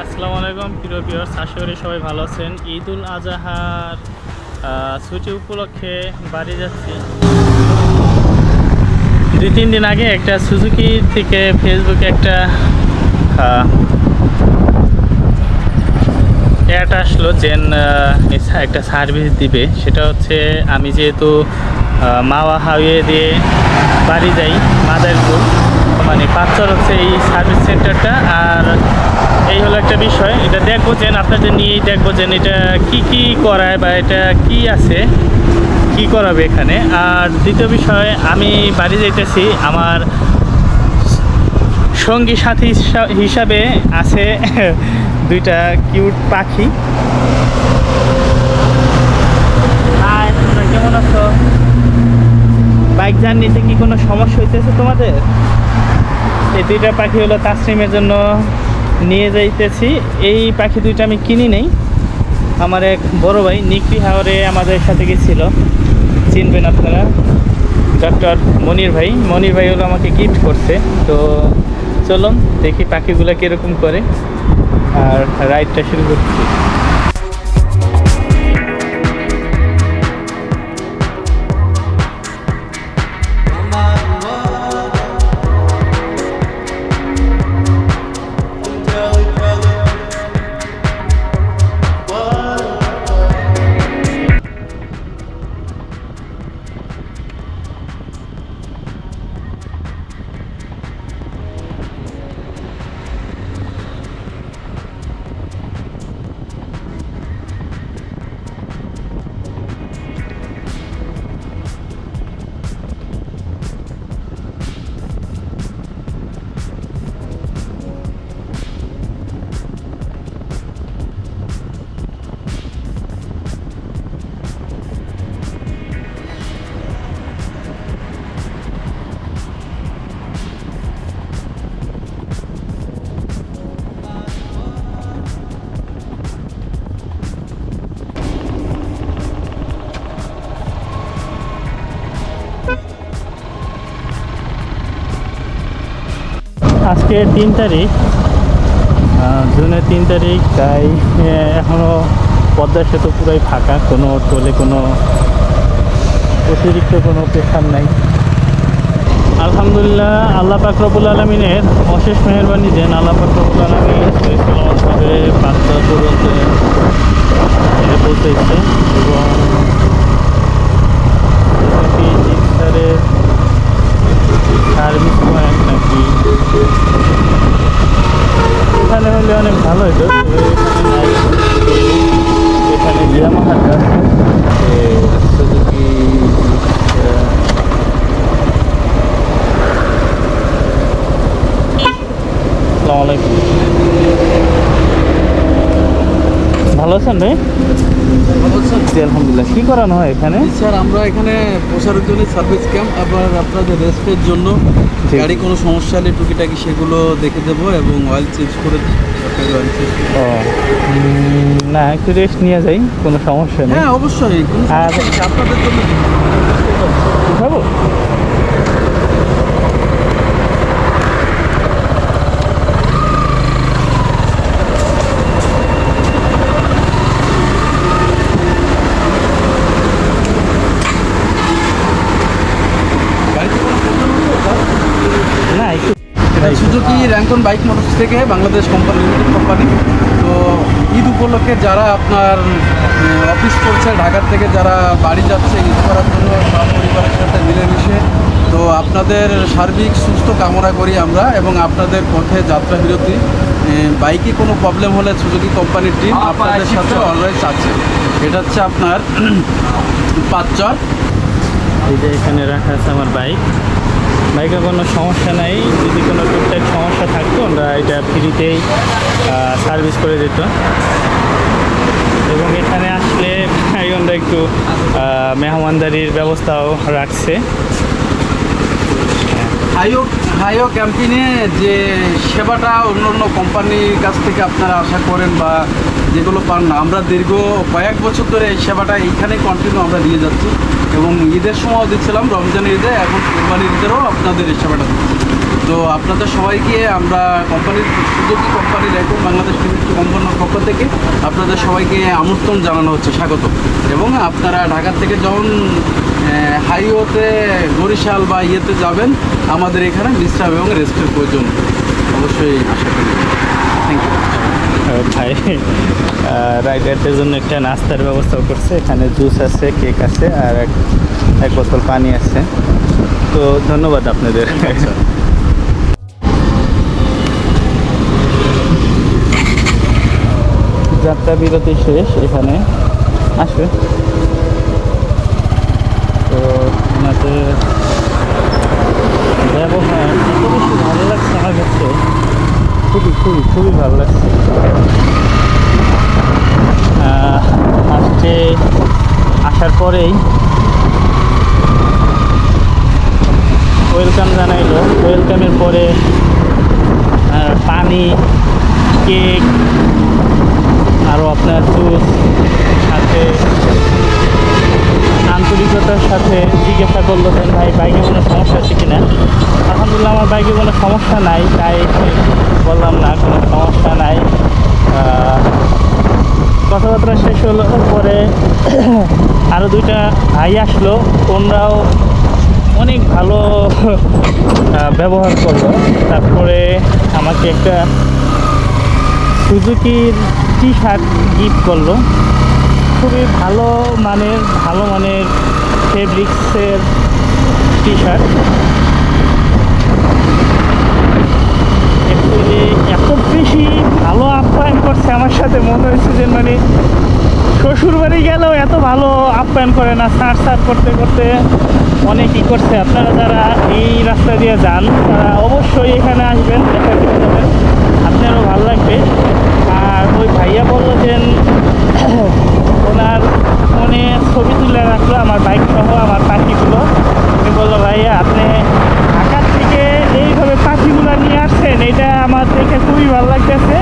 আসসালামু আলাইকুম, প্রিয় আশা করি সবাই ভালো আছেন। ঈদ উল আজহার ছুটি উপলক্ষে বাড়ি যাচ্ছি। দুই, তিন দিন আগে একটা সুজুকি থেকে ফেসবুকে একটা অ্যাড আসলো যেন একটা সার্ভিস দিবে। সেটা হচ্ছে আমি যেহেতু মাওয়া হাইওয়ে দিয়ে বাড়ি যাই, মাদারপুর মানে পাঁচচর হচ্ছে এই সার্ভিস সেন্টারটা আর এই হলো একটা বিষয় এটা দেখব যেন আপনাদের নিয়েই দেখব যেন এটা কি কি করায় বা এটা কি আছে কি করাবে এখানে। আর দ্বিতীয় বিষয় আমি বাড়ি যাইতেছি আমার সঙ্গী সাথী হিসা- হিসাবে আছে দুইটা কিউট পাখি। কেমন আছো? বাইক জার্নিতে কি কোনো সমস্যা হইতেছে তোমাদের? এই দুইটা পাখি হলো তাসরিমের জন্য নিয়ে যাইতেছি। এই পাখি দুইটা আমি কিনি নেই। আমার এক বড় ভাই নিকি হাওরে আমাদের সাথে গেছিল। চিনবেন আপনারা। ডক্টর মনির ভাই। মনির ভাই হলো আমাকে গিফট করছে। তো চলুন দেখি পাখিগুলো কীরকম করে। আর রাইডটা শুরু করছি। আজকে তিন তারিখ। জুনের তিন তারিখ, তাই এখনও এখনও পদ্মা সেতু পুরাই ফাঁকা। কোনো টোলে কোনো অতিরিক্ত কোনো প্রেশার নাই। আলহামদুলিল্লাহ, আল্লাহ পাকরবুল আলমিনের অশেষ মেহরবানি দেন। আল্লাহ পাকরবুল আলমিন পাঁচটা পর্যন্ত পৌঁছেছে এবং সার্ভিস পয়েন্ট নাকি? এখানে অনেক ভালো হতো এখানে সুজুকি আলাইকুম। ভালো আছেন ভাই? আলহামদুলিল্লাহ। কী করানো হয় এখানে? স্যার আমরা এখানে প্রসারের জন্য সার্ভিস ক্যাম্প আবার আপনাদের রেস্টের জন্য। গাড়ি কোনো সমস্যা হলে টুকিটাকি সেগুলো দেখে দেবো এবং অয়েল চেঞ্জ করে চেঞ্জ ও না একটু রেস্ট নিয়ে যাই কোনো সমস্যা নেই। হ্যাঁ অবশ্যই আর- আপনাদের জন্য উঠাবো গাড়িতে কোনো problem হলো, স্যার? না একটু সুজুকি র্যাঙ্কন বাইক মোটরস থেকে বাংলাদেশ কোম্পানি লিমিটেড কোম্পানি তো ঈদ উপলক্ষে যারা আপনার অফিস করছে ঢাকার থেকে যারা বাড়ি যাচ্ছে ঈদ করার জন্য বা পরিবারের সাথে মিলেমিশে তো আপনাদের সার্বিক সুস্থ কামনা করি আমরা এবং আপনাদের পথে যাত্রা বিরতি। বাইকে কোনো প্রবলেম হলে সুজুকি কোম্পানির টিম আপনাদের সাথে অলওয়েজ আছে। এটা হচ্ছে আপনার পাঁচচর এই যে এখানে রাখা আছে আমার বাইক। বাইকে কোনো সমস্যা নাই। যদি কোনো টুকটাক সমস্যা থাকতো, আমরা এটা ফ্রিতেই সার্ভিস করে দিত। এবং এখানে আসলে ভাইগনরা একটু মেহমানদারির ব্যবস্থাও রাখছে। হাইও হাইও ক্যাম্পিনে যে সেবাটা অন্য অন্য কোম্পানির কাছ থেকে আপনারা আশা করেন বা যেগুলো পান না। আমরা দীর্ঘ কয়েক বছর ধরে এই সেবাটা এইখানেই কন্টিনিউ আমরা দিয়ে যাচ্ছি এবং ঈদের সময়ও দিচ্ছিলাম, রমজান ঈদে এখন কোরবানির ঈদেরও আপনাদের এই সেবাটা দিচ্ছি। তো আপনাদের সবাইকে আমরা কোম্পানির সুযোগী কোম্পানির এখন বাংলাদেশ লিমিটেড কোম্পানির পক্ষ থেকে আপনাদের সবাইকে আমন্ত্রণ জানানো হচ্ছে, স্বাগত। এবং আপনারা ঢাকা থেকে যখন হাইওয়েতে বরিশাল বা ইয়েতে যাবেন, আমাদের এখানে বিশ্রাম এবং রেস্টের প্রয়োজন। অবশ্যই আশা করি। ভাই রাইডারদের জন্য একটা নাস্তার ব্যবস্থাও করছে। এখানে জুস আছে, কেক আছে, আর এক এক বোতল পানি আছে। তো ধন্যবাদ আপনাদের। যাত্রা বিরতি শেষ, এখানে। আসবে। তো ওনাদের ব্যবহার এত বেশি ভালো লাগছে আমার কাছে খুবই খুবই ভালো লাগছে। ফার্স্টে আসার পরেই ওয়েলকাম জানাইলো। ওয়েলকামের পরে পানি কেক আরও আপনার জুস সাথে আন্তরিকতার সাথে জিজ্ঞাসা করল যে, ভাই, বাইকে কোনো সমস্যা আছে কিনা? আলহামদুলিল্লাহ, আমার বাইকে কোনো সমস্যা নাই, তাই বললাম, না, কোনো সমস্যা নাই। কথাবার্তা শেষ হলো, পরে আরও দুইটা ভাই আসলো, ওনরাও অনেক ভালো ব্যবহার করল। তারপরে আমাকে একটা সুজুকির টি শার্ট গিফট করল। খুবই ভালো মানের ভালো মানের ফেব্রিক্সের টি শার্ট এত বেশি ভালো আপ্যায়ন করছে আমার সাথে, মনে হয়েছে যে মানে গেলেও এত ভালো আপ্যায়ন করে না, সার সার করতে করতে অনেকই করছে। আপনারা যারা এই রাস্তা দিয়ে যান, তারা অবশ্যই এখানে আসবেন আপনারও ভালো লাগবে। আর ওই ভাইয়া বলল যে ভালো লাগতেছে।